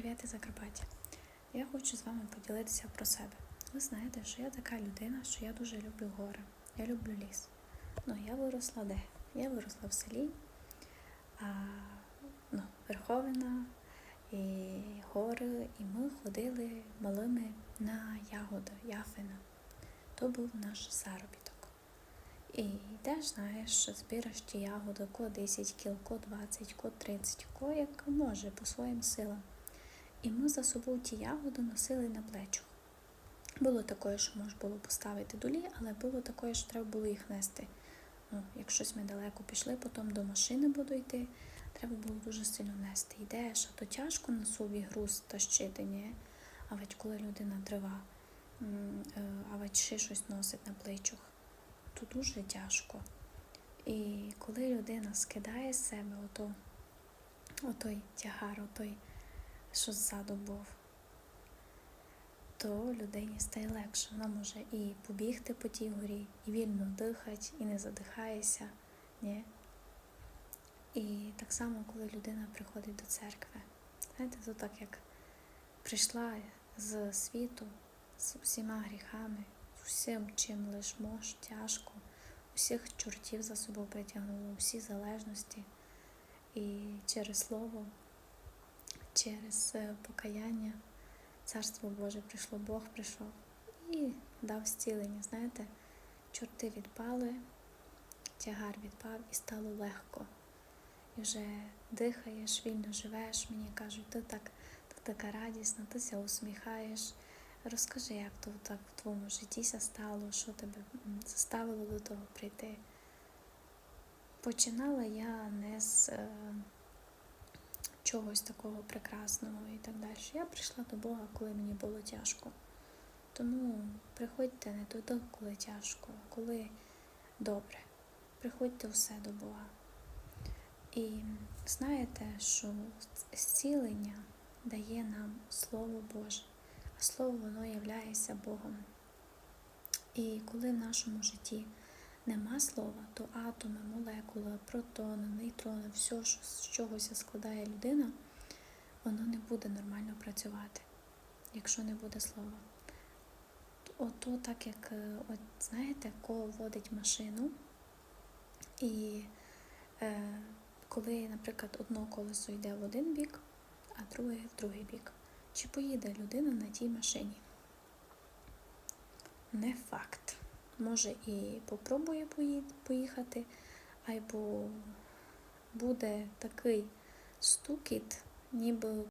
Привіт із Закарпаття. Я хочу з вами поділитися про себе. Ви знаєте, що я така людина, що я дуже люблю гори. Я люблю ліс. Ну, я виросла де? Я виросла в селі, а, ну, Верховина і гори, і ми ходили малими на ягоди, яфина. То був наш заробіток. І йдеш, знаєш, збираєш ті ягоди, ко 10 кіл, ко 20, ко 30, ко як може по своїм силам. І ми за собою ті ягоди носили на плечах. Було таке, що можна було поставити долі, але було таке, що треба було їх нести. Ну, якщось ми далеко пішли, потім до машини буду йти, треба було дуже сильно нести. Йдеш, а то тяжко на собі груз тащити, ні? А ведь коли людина дрова, м, е, а ведь ще щось носить на плечах, то дуже тяжко. І коли людина скидає з себе ото, отой тягар, отой що ззаду був, то людині стає легше. Вона може і побігти по тій горі, і вільно дихати, і не задихається. Ні? І так само, коли людина приходить до церкви. Знаєте, то так як прийшла з світу з усіма гріхами, з усім, чим лиш мож, тяжко, усіх чортів за собою притягнула, усі залежності. І через слово через е, покаяння Царство Боже прийшло, Бог прийшов і дав зцілення. Знаєте, чорти відпали, тягар відпав і стало легко. І вже дихаєш, вільно живеш. Мені кажуть, ти так, ти така радісна, ти ся усміхаєш. Розкажи, як то так в твоєму житті стало, що тебе заставило до того прийти. Починала я не з е, чогось такого прекрасного і так далі. Я прийшла до Бога, коли мені було тяжко. Тому приходьте не туди, коли тяжко, а коли добре. Приходьте все до Бога. І знаєте, що зцілення дає нам Слово Боже, а Слово воно являється Богом. І коли в нашому житті нема слова, то атоми, молекули, протони, нейтрони, все, що з чогось складає людина, воно не буде нормально працювати, якщо не буде слова. Ото так як, е, от знаєте, кого водить машину, і е, коли, наприклад, одно колесо йде в один бік, а друге в другий бік, чи поїде людина на тій машині? Не факт може і попробує поїхати, або буде такий стукіт, ніби